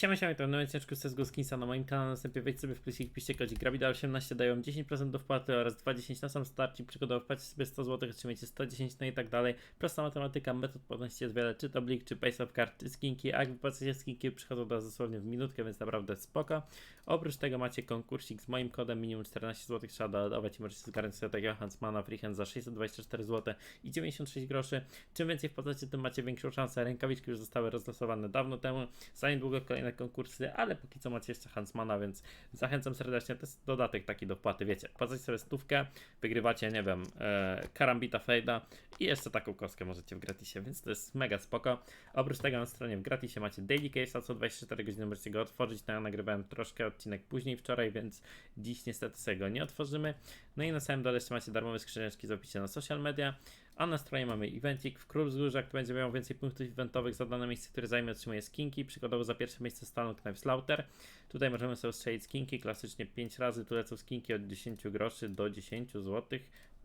Siema, siema, to nowy ciężko z CSGO Skinsa na moim kanale, następnie wejdź sobie w plusik, piszcie kodzik Grabida18, dają 10% do wpłaty oraz 2,10 na sam start i przykładowo wpłacie sobie 100 zł, otrzymajcie 110 no i tak dalej. Prosta matematyka, metod płatności jest wiele, czy to blik, czy payslap card, czy skinki, a jak wypłacacie skinki przychodzą do was dosłownie w minutkę, więc naprawdę spoko. Oprócz tego macie konkursik z moim kodem, minimum 14 zł trzeba doładować i możecie zgarnąć sobie takiego Hansmana Freehand za 624 zł i 96 groszy. Czym więcej wpłacacie, tym macie większą szansę. Rękawiczki już zostały rozlosowane dawno temu, za niedługo kolejne konkursy, ale póki co macie jeszcze Hansmana, więc zachęcam serdecznie. To jest dodatek taki do wpłaty, wiecie. Wpłacacie sobie stówkę, wygrywacie, nie wiem, e, Karambita Fejda i jeszcze taką kostkę możecie w gratisie, więc to jest mega spoko. Oprócz tego na stronie w gratisie macie Daily Case, a co 24 godziny możecie go otworzyć. No, ja nagrywałem troszkę odcinek później wczoraj, więc dziś niestety sobie go nie otworzymy. No i na samym dole jeszcze macie darmowe skrzyneczki z opisie na social media. A na stronie mamy eventik w Król Wzgórza, który będzie miał więcej punktów eventowych za dane miejsce, które zajmie otrzymuje skinki. Przykładowo za pierwsze miejsce stanął Knife Slaughter. Tutaj możemy sobie strzelić skinki, klasycznie 5 razy. Tu lecą skinki od 10 groszy do 10 zł.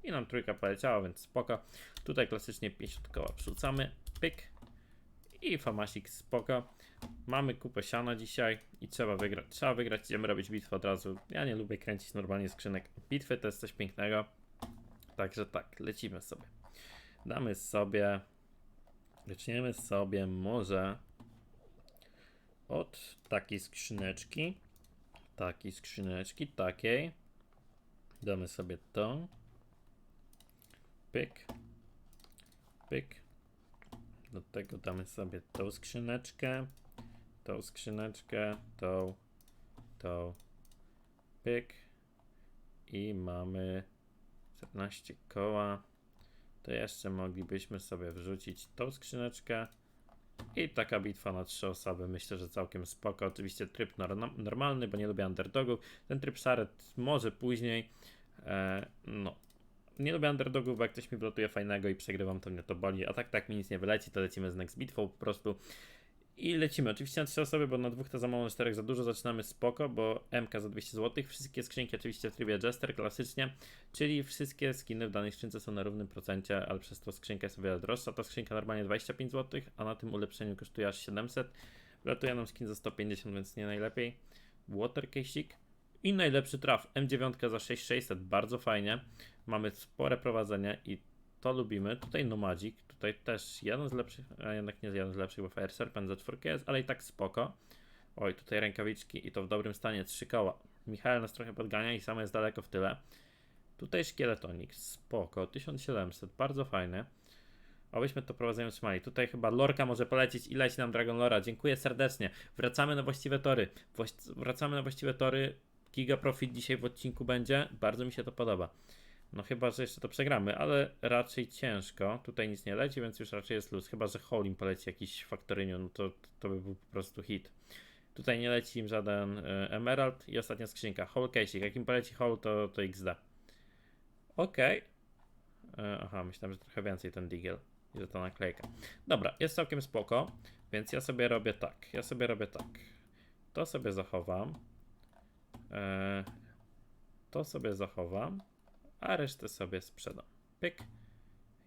I nam trójka poleciała, więc spoko. Tutaj klasycznie 50 koła przrzucamy. Pyk. I famasik spoko. Mamy kupę siana dzisiaj i trzeba wygrać. Trzeba wygrać, idziemy robić bitwę od razu. Ja nie lubię kręcić normalnie skrzynek. Bitwy to jest coś pięknego. Także tak, lecimy sobie. Damy sobie. Zaczniemy sobie może od takiej skrzyneczki. Takiej skrzyneczki, takiej. Damy sobie to. Pyk. Pyk. Do tego damy sobie tą skrzyneczkę. Tą skrzyneczkę, tą, tą. Pyk. I mamy 14 koła to jeszcze moglibyśmy sobie wrzucić tą skrzyneczkę. I taka bitwa na trzy osoby, myślę, że całkiem spoko. Oczywiście tryb nor- normalny, bo nie lubię underdogów. Ten tryb szaret może później. E, no. Nie lubię underdogów, bo jak ktoś mi blotuje fajnego i przegrywam, to mnie to boli. A tak, tak mi nic nie wyleci, to lecimy z next bitwą po prostu. I lecimy. Oczywiście na trzy osoby, bo na dwóch to za mało, na czterech za dużo. Zaczynamy spoko, bo MK za 200 zł. Wszystkie skrzynki oczywiście w trybie Jester, klasycznie. Czyli wszystkie skiny w danej skrzynce są na równym procencie, ale przez to skrzynka jest o wiele droższa. Ta skrzynka normalnie 25 zł, a na tym ulepszeniu kosztuje aż 700. Wlatuje nam skin za 150, więc nie najlepiej. Water Case'ik. I najlepszy traf. M9 za 6600, bardzo fajnie. Mamy spore prowadzenie i to lubimy. Tutaj Nomadzik, tutaj też jeden z lepszych, a jednak nie jeden z lepszych, bo Fire Serpent za czwórkę jest, ale i tak spoko. Oj, tutaj rękawiczki i to w dobrym stanie, trzy koła. Michał nas trochę podgania i samo jest daleko w tyle. Tutaj szkieletonik, spoko, 1700, bardzo fajny. Obyśmy to prowadzenie trzymali. Tutaj chyba Lorka może polecieć i leci nam Dragon Lora. Dziękuję serdecznie. Wracamy na właściwe tory. Właś- wracamy na właściwe tory. Giga Profit dzisiaj w odcinku będzie. Bardzo mi się to podoba. No chyba, że jeszcze to przegramy, ale raczej ciężko. Tutaj nic nie leci, więc już raczej jest luz. Chyba, że Holim poleci jakiś faktoryniu, no to, to by był po prostu hit. Tutaj nie leci im żaden y, Emerald i ostatnia skrzynka. Hole Casey. Jak im poleci Hole, to, to XD. Okej. E, Aha, myślałem, że trochę więcej ten Deagle i że to naklejka. Dobra, jest całkiem spoko, więc ja sobie robię tak. Ja sobie robię tak. To sobie zachowam. E, to sobie zachowam, a resztę sobie sprzedam. Pyk.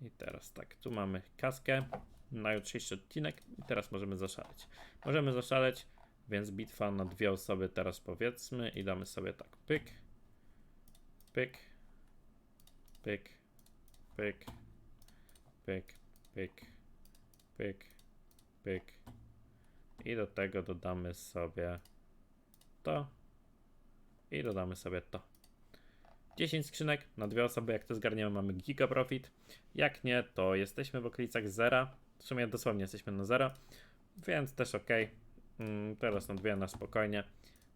I teraz tak, tu mamy kaskę na jutrzejszy odcinek i teraz możemy zaszaleć. Możemy zaszaleć, więc bitwa na dwie osoby teraz powiedzmy i damy sobie tak. Pyk, pyk, pyk, pyk, pyk, pyk, pyk, pyk. I do tego dodamy sobie to. I dodamy sobie to. 10 skrzynek na dwie osoby. Jak to zgarniemy, mamy giga profit. Jak nie, to jesteśmy w okolicach zera. W sumie dosłownie jesteśmy na zero, więc też ok. Mm, teraz na dwie na spokojnie.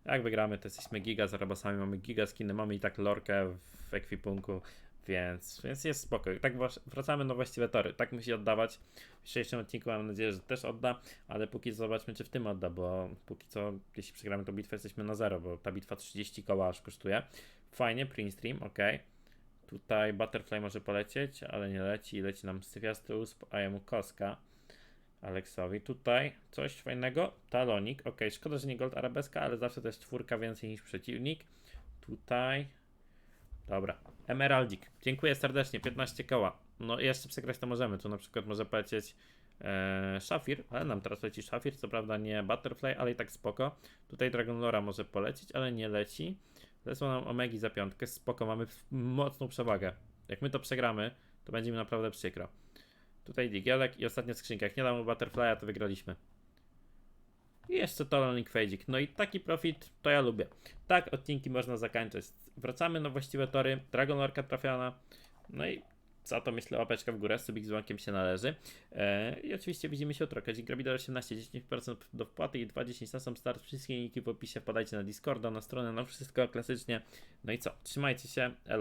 Jak wygramy, to jesteśmy giga, z rabasami mamy giga skiny, mamy i tak lorkę w ekwipunku, więc, więc jest spoko. Tak wracamy na właściwe tory. Tak musi oddawać. W dzisiejszym odcinku mam nadzieję, że też odda, ale póki co zobaczmy, czy w tym odda, bo póki co, jeśli przegramy tą bitwę, jesteśmy na zero, bo ta bitwa 30 koła aż kosztuje. Fajnie, print stream, ok. Tutaj Butterfly może polecieć, ale nie leci. Leci nam Syfiasty Usp, a jemu Koska. Aleksowi. Tutaj coś fajnego. Talonik. Ok, szkoda, że nie Gold Arabeska, ale zawsze to jest czwórka więcej niż przeciwnik. Tutaj. Dobra. Emeraldzik. Dziękuję serdecznie. 15 koła. No jeszcze przegrać to możemy. Tu na przykład może polecieć e, Szafir, ale nam teraz leci Szafir, co prawda nie Butterfly, ale i tak spoko. Tutaj Dragon Lora może polecieć, ale nie leci. Lecą nam Omegi za piątkę, spoko, mamy mocną przewagę. Jak my to przegramy, to będzie mi naprawdę przykro. Tutaj Digielek i ostatnia skrzynka. Jak nie dam mu Butterfly'a, to wygraliśmy. I jeszcze Tolonik Fejdzik. No i taki profit to ja lubię. Tak odcinki można zakończyć. Wracamy na właściwe tory. Dragon Orka trafiona. No i za to myślę łapeczka w górę, subik z dzwonkiem się należy. E, I oczywiście widzimy się jutro. Kazik Grabidor 18, 10% do wpłaty i 2,10 na sam start. Wszystkie linki w opisie. Podajcie na Discorda, na stronę, na wszystko klasycznie. No i co? Trzymajcie się. Elo.